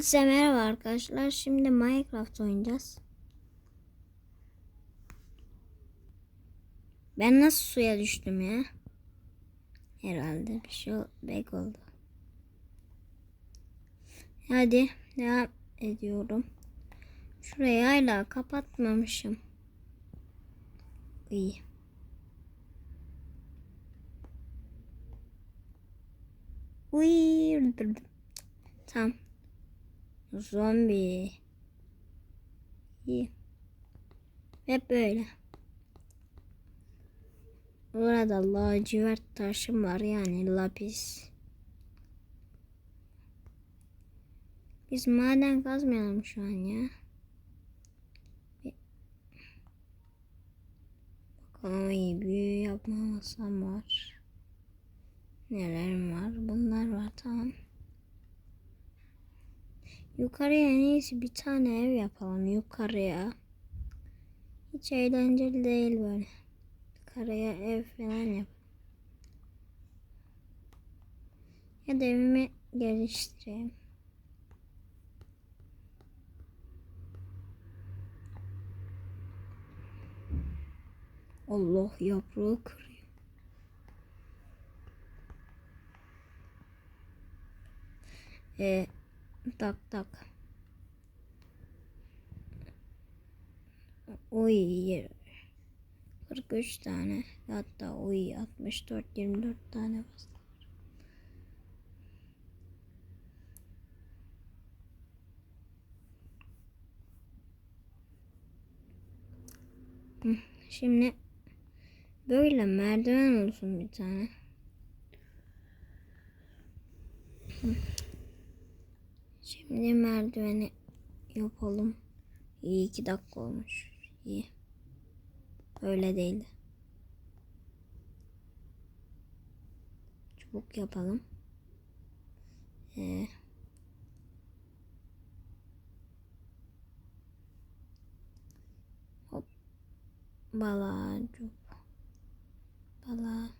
Size merhaba arkadaşlar. Şimdi Minecraft oynayacağız. Ben nasıl suya düştüm ya? Herhalde bir şey bek oldu. Hadi devam ediyorum. Şurayı hala kapatmamışım. İyi. Uy. Tamam. Zombi. Hep böyle. Burada lacivert taşım var yani lapis. Biz maden kazmayalım şu an ya. Bakalım iyi büyü yapmamasam var. Neler var? Bunlar var tamam. Yukarıya en iyisi bir tane ev yapalım yukarıya. Hiç eğlenceli değil böyle. Yukarıya ev falan yap. Ya da evimi geliştireyim. Allah yaprağı kırıyor. E, tak tak. Oy 43 tane hatta oy 64 24 tane. Hı, Şimdi böyle merdiven olsun bir tane. Şimdi merdiveni yapalım. İyi iki dakika olmuş. İyi. Öyle değildi. Çubuk yapalım. Ee, hop. Bala. Çubuk. Bala.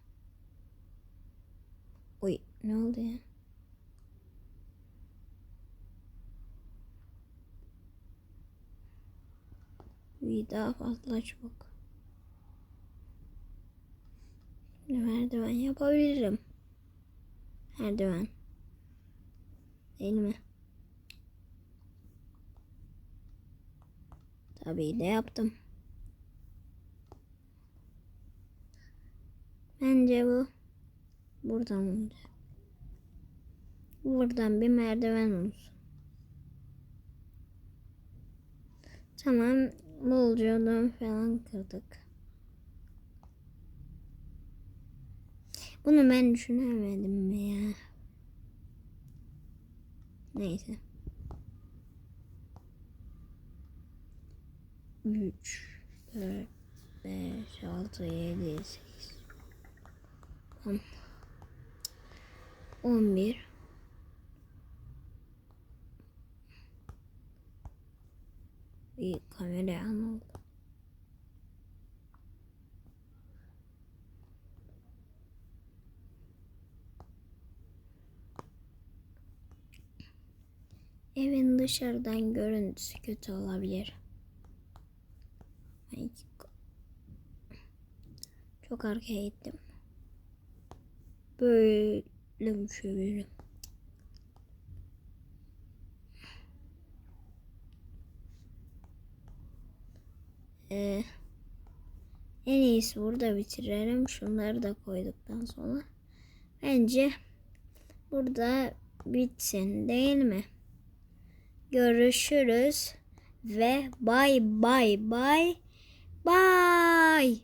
Oy ne oldu ya? Bir daha fazla çubuk. Merdiven yapabilirim. Merdiven. Değil mi? Tabii de yaptım. Bence bu buradan olacak. Buradan bir merdiven olsun. Tamam. Bolcadan falan kırdık. Bunu ben düşünemedim ya? Neyse. 3 4 5 6 7 8 10 11 Bir kamera an oldu. Evin dışarıdan görüntüsü kötü olabilir. Çok arkaya gittim. Böyle mi çeviririm? Ee, en iyisi burada bitirelim. Şunları da koyduktan sonra. Bence burada bitsin değil mi? Görüşürüz ve bay bay bay bay.